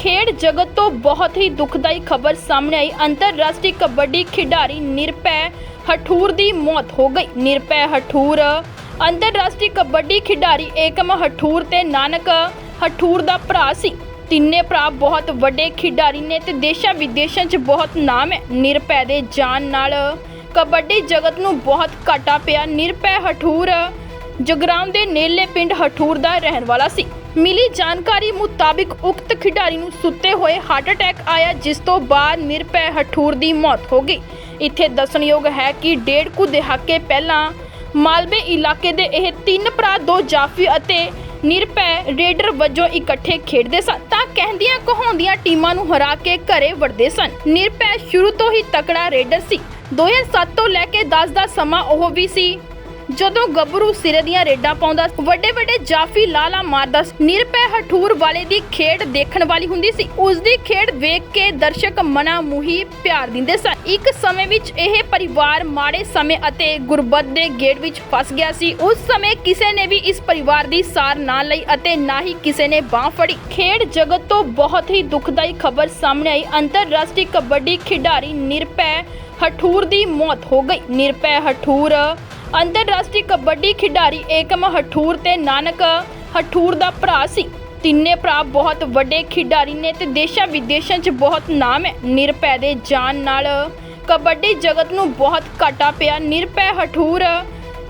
ਖੇਡ ਜਗਤ ਤੋਂ ਬਹੁਤ ਹੀ ਦੁਖਦਾਈ ਖਬਰ ਸਾਹਮਣੇ ਆਈ। ਅੰਤਰਰਾਸ਼ਟਰੀ ਕਬੱਡੀ ਖਿਡਾਰੀ ਨਿਰਪੈ ਹਠੂਰ ਦੀ ਮੌਤ ਹੋ ਗਈ। ਨਿਰਪੈ ਹਠੂਰ, ਅੰਤਰਰਾਸ਼ਟਰੀ ਕਬੱਡੀ ਖਿਡਾਰੀ ਏਕਮ ਹਠੂਰ ਤੇ ਨਾਨਕ ਹਠੂਰ ਦਾ ਭਰਾ ਸੀ। ਤਿੰਨੇ ਭਰਾ ਬਹੁਤ ਵੱਡੇ ਖਿਡਾਰੀ ਨੇ ਤੇ ਦੇਸ਼ਾਂ ਵਿਦੇਸ਼ਾਂ 'ਚ ਬਹੁਤ ਨਾਮ ਹੈ। ਨਿਰਪੈ ਦੇ ਜਾਨ ਨਾਲ ਕਬੱਡੀ ਜਗਤ ਨੂੰ ਬਹੁਤ ਘਾਟਾ ਪਿਆ। ਨਿਰਪੈ ਹਠੂਰ ਜਗਰਾਉਂ ਦੇ ਨੇੜਲੇ ਪਿੰਡ ਹਠੂਰ ਦਾ ਰਹਿਣ ਵਾਲਾ ਸੀ। ਮਿਲੀ ਜਾਣਕਾਰੀ ਮੁਤਾਬਿਕ ਉਕਤ ਖਿਡਾਰੀ ਨੂੰ ਸੁੱਤੇ ਹੋਏ ਹਾਰਟ ਅਟੈਕ ਆਇਆ, ਜਿਸ ਤੋਂ ਬਾਅਦ ਨਿਰਪੈ ਹਠੂਰ ਦੀ ਮੌਤ ਹੋ ਗਈ। ਇੱਥੇ ਦੱਸਣਯੋਗ ਹੈ ਕਿ ਡੇਢ ਕੁ ਦਹਾਕੇ ਪਹਿਲਾਂ ਮਾਲਵੇ ਇਲਾਕੇ ਦੇ ਇਹ ਤਿੰਨ ਭਰਾ, ਦੋ ਜਾਫੀ ਅਤੇ ਨਿਰਭੈ ਰੇਡਰ ਵਜੋਂ ਇਕੱਠੇ ਖੇਡਦੇ ਸਨ। ਤਾਂ ਕਹਿੰਦੀਆਂ ਕਹਾਉਂਦੀਆਂ ਟੀਮਾਂ ਨੂੰ ਹਰਾ ਕੇ ਘਰੇ ਵੜਦੇ ਸਨ। ਨਿਰਭੈ ਸ਼ੁਰੂ ਤੋਂ ਹੀ ਤਕੜਾ ਰੇਡਰ ਸੀ। 2007 ਤੋਂ ਲੈ ਕੇ 10 ਦਾ ਸਮਾਂ ਉਹ ਵੀ ਸੀ ਜਦੋਂ ਗੱਭਰੂ ਸਿਰੇ ਦੀਆਂ ਰੇਡਾਂ ਪਾਉਂਦਾ ਵੱਡੇ ਵੱਡੇ ਜਾਫੀ ਲਾਲਾ ਮਾਰਦਾ ਨਿਰਪੈ ਹਠੂਰ ਵਾਲੇ ਦੀ ਖੇਡ ਦੇਖਣ ਵਾਲੀ ਹੁੰਦੀ ਸੀ। ਉਸ ਦੀ ਖੇਡ ਵੇਖ ਕੇ ਦਰਸ਼ਕ ਮਨਾ ਮੁਹੀ ਪਿਆਰ ਦਿੰਦੇ ਸਨ। ਇੱਕ ਸਮੇਂ ਵਿੱਚ ਇਹ ਪਰਿਵਾਰ ਮਾੜੇ ਸਮੇਂ ਅਤੇ ਗੁਰਬਤ ਦੇ ਗੇੜ ਵਿੱਚ ਫਸ ਗਿਆ ਸੀ। ਉਸ ਸਮੇਂ ਕਿਸੇ ਨੇ ਵੀ ਇਸ ਪਰਿਵਾਰ ਦੀ ਸਾਰ ਨਾ ਲਈ ਅਤੇ ਨਾ ਹੀ ਕਿਸੇ ਨੇ ਬਾਹ ਫੜੀ। ਖੇਡ ਜਗਤ ਤੋਂ ਬਹੁਤ ਹੀ ਦੁਖਦਾਈ ਖਬਰ ਸਾਹਮਣੇ ਆਈ। ਅੰਤਰਰਾਸ਼ਟਰੀ ਕਬੱਡੀ ਖਿਡਾਰੀ ਨਿਰਪੈ ਹਠੂਰ ਦੀ ਮੌਤ ਹੋ ਗਈ। ਨਿਰਪੈ ਹਠੂਰ। ਅੰਤਰਰਾਸ਼ਟਰੀ ਕਬੱਡੀ ਖਿਡਾਰੀ ਏਕਮ ਹਠੂਰ ਤੇ ਨਾਨਕ ਹਠੂਰ ਦਾ ਭਰਾ ਸੀ। ਤਿੰਨੇ ਭਰਾ ਬਹੁਤ ਵੱਡੇ ਖਿਡਾਰੀ ਨੇ ਤੇ ਦੇਸ਼ਾਂ ਵਿਦੇਸ਼ਾਂ 'ਚ ਬਹੁਤ ਨਾਮ ਹੈ। ਨਿਰਪੈ ਦੇ ਜਾਣ ਨਾਲ ਕਬੱਡੀ ਜਗਤ ਨੂੰ ਬਹੁਤ ਘਾਟਾ ਪਿਆ। ਨਿਰਪੈ ਹਠੂਰ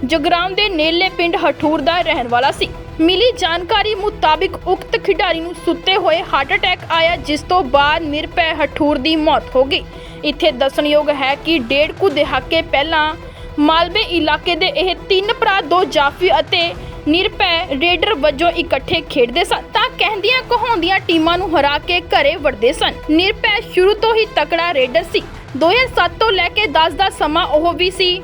ਜਗਰਾਮ ਦੇ ਨੇਲੇ ਪਿੰਡ ਹਠੂਰ ਦਾ ਰਹਿਣ ਵਾਲਾ ਸੀ। ਮਿਲੀ ਜਾਣਕਾਰੀ ਮੁਤਾਬਿਕ ਉਕਤ ਖਿਡਾਰੀ ਨੂੰ ਸੁੱਤੇ ਹੋਏ ਹਾਰਟ ਅਟੈਕ ਆਇਆ, ਜਿਸ ਤੋਂ ਬਾਅਦ ਨਿਰਪੈ ਹਠੂਰ ਦੀ ਮੌਤ ਹੋ ਗਈ। ਇੱਥੇ ਦੱਸਣਯੋਗ ਹੈ ਕਿ ਡੇਢ ਕੁ ਦਹਾਕੇ ਪਹਿਲਾਂ ਮਾਲਵੇ ਇਲਾਕੇ ਦੇ ਇਹ ਤਿੰਨ ਭਰਾ, ਦੋ ਜਾਫੀ ਅਤੇ ਨਿਰਪੈ ਰੇਡਰ ਵਜੋਂ ਇਕੱਠੇ ਖੇਡਦੇ ਸਨ। ਤਾਂ ਕਹਿੰਦੀਆਂ ਕਹਾਉਂਦੀਆਂ ਟੀਮਾਂ ਨੂੰ ਹਰਾ ਕੇ ਘਰੇ ਵੜਦੇ ਸਨ। ਨਿਰਪੈ ਸ਼ੁਰੂ ਤੋਂ ਹੀ ਤਕੜਾ ਰੇਡਰ ਸੀ। 2007 ਤੋਂ ਲੈ ਕੇ 10 ਦਾ ਸਮਾਂ ਉਹ ਵੀ ਸੀ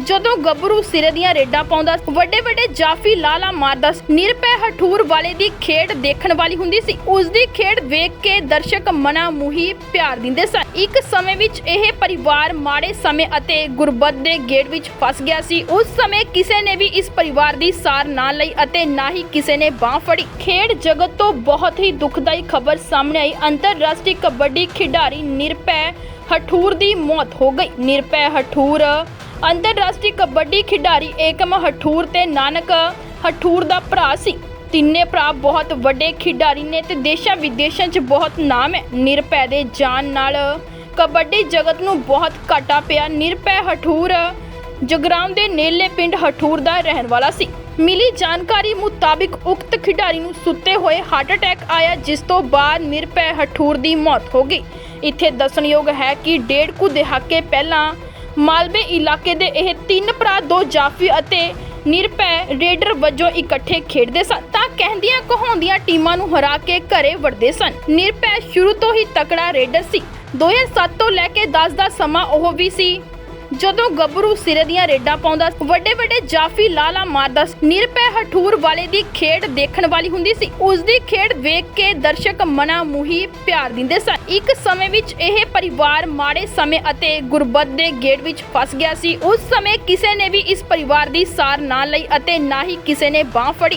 ਜਦੋਂ ਗੱਭਰੂ ਸਿਰੇ ਦੀਆਂ ਰੇਡਾਂ ਪਾਉਂਦਾ ਵੱਡੇ ਵੱਡੇ ਜਾਫੀ ਲਾਲਾ ਮਾਰਦਾ ਸੀ। ਨਿਰਪੈ ਹਠੂਰ ਵਾਲੇ ਦੀ ਖੇਡ ਦੇਖਣ ਵਾਲੀ ਹੁੰਦੀ ਸੀ। ਉਸ ਦੀ ਖੇਡ ਵੇਖ ਕੇ ਦਰਸ਼ਕ ਮਨਾ ਮੁਹੀ ਪਿਆਰ ਦਿੰਦੇ ਸਨ। ਇੱਕ ਸਮੇਂ ਵਿੱਚ ਇਹ ਪਰਿਵਾਰ ਮਾੜੇ ਸਮੇਂ ਅਤੇ ਗੁਰਬਤ ਦੇ ਗੇੜ ਵਿੱਚ ਫਸ ਗਿਆ ਸੀ। ਉਸ ਸਮੇਂ ਕਿਸੇ ਨੇ ਵੀ ਇਸ ਪਰਿਵਾਰ ਦੀ ਸਾਰ ਨਾ ਲਈ ਅਤੇ ਨਾ ਹੀ ਕਿਸੇ ਨੇ ਬਾਹ ਫੜੀ। ਖੇਡ ਜਗਤ ਤੋਂ ਬਹੁਤ ਹੀ ਦੁਖਦਾਈ ਖਬਰ ਸਾਹਮਣੇ ਆਈ। ਅੰਤਰਰਾਸ਼ਟਰੀ ਕਬੱਡੀ ਖਿਡਾਰੀ ਨਿਰਪੈ ਹਠੂਰ ਦੀ ਮੌਤ ਹੋ ਗਈ। ਨਿਰਪੈ ਹਠੂਰ ਅੰਤਰਰਾਸ਼ਟਰੀ ਕਬੱਡੀ ਖਿਡਾਰੀ ਏਕਮ ਹਠੂਰ ਤੇ ਨਾਨਕ ਹਠੂਰ ਦਾ ਭਰਾ ਸੀ। ਤਿੰਨੇ ਭਰਾ ਬਹੁਤ ਵੱਡੇ ਖਿਡਾਰੀ ਨੇ ਤੇ ਦੇਸ਼ਾਂ ਵਿਦੇਸ਼ਾਂ 'ਚ ਬਹੁਤ ਨਾਮ ਹੈ। ਨਿਰਭੈ ਦੇ ਜਾਨ ਨਾਲ ਕਬੱਡੀ ਜਗਤ ਨੂੰ ਬਹੁਤ ਘਾਟਾ ਪਿਆ। ਨਿਰਭੈ ਹਠੂਰ ਜਗਰਾਉਂ ਦੇ ਨੇਲੇ ਪਿੰਡ ਹਠੂਰ ਦਾ ਰਹਿਣ ਵਾਲਾ ਸੀ। ਮਿਲੀ ਜਾਣਕਾਰੀ ਮੁਤਾਬਿਕ ਉਕਤ ਖਿਡਾਰੀ ਨੂੰ ਸੁੱਤੇ ਹੋਏ ਹਾਰਟ ਅਟੈਕ ਆਇਆ, ਜਿਸ ਤੋਂ ਬਾਅਦ ਨਿਰਭੈ ਹਠੂਰ ਦੀ ਮੌਤ ਹੋ ਗਈ। ਇੱਥੇ ਦੱਸਣਯੋਗ ਹੈ ਕਿ ਡੇਢ ਕੁ ਦਹਾਕੇ ਪਹਿਲਾਂ ਮਾਲਵੇ ਇਲਾਕੇ ਦੇ ਇਹ ਤਿੰਨ ਭਰਾ, ਦੋ ਜਾਫੀ ਅਤੇ ਨਿਰਭੈ ਰੇਡਰ ਵਜੋਂ ਇਕੱਠੇ ਖੇਡਦੇ ਸਨ। ਤਾਂ ਕਹਿੰਦੀਆਂ ਕਹਾਉਂਦੀਆਂ ਟੀਮਾਂ ਨੂੰ ਹਰਾ ਕੇ ਘਰੇ ਵੜਦੇ ਸਨ। ਨਿਰਭੈ ਸ਼ੁਰੂ ਤੋਂ ਹੀ ਤਕੜਾ ਰੇਡਰ ਸੀ। 2007 ਤੋਂ ਲੈ ਕੇ 10 ਦਾ ਸਮਾਂ ਉਹ ਵੀ ਸੀ ਜਦੋਂ ਗੱਭਰੂ ਸਿਰੇ ਦੀਆਂ ਰੇਡਾਂ ਪਾਉਂਦਾ ਵੱਡੇ ਵੱਡੇ ਜਾਫੀ ਲਾਲਾ ਮਾਰਦਾ ਸੀ। ਨਿਰਪੈ ਹਠੂਰ ਵਾਲੇ ਦੀ ਖੇਡ ਦੇਖਣ ਵਾਲੀ ਹੁੰਦੀ ਸੀ। ਉਸ ਦੀ ਖੇਡ ਵੇਖ ਕੇ ਦਰਸ਼ਕ ਮਨਾ ਮੁਹੀ ਪਿਆਰ ਦਿੰਦੇ ਸਨ। ਇੱਕ ਸਮੇਂ ਵਿੱਚ ਇਹ ਪਰਿਵਾਰ ਮਾੜੇ ਸਮੇਂ ਅਤੇ ਗੁਰਬਤ ਦੇ ਗੇੜ ਵਿੱਚ ਫਸ ਗਿਆ ਸੀ। ਉਸ ਸਮੇਂ ਕਿਸੇ ਨੇ ਵੀ ਇਸ ਪਰਿਵਾਰ ਦੀ ਸਾਰ ਨਾ ਲਈ ਅਤੇ ਨਾ ਹੀ ਕਿਸੇ ਨੇ ਬਾਹ ਫੜੀ।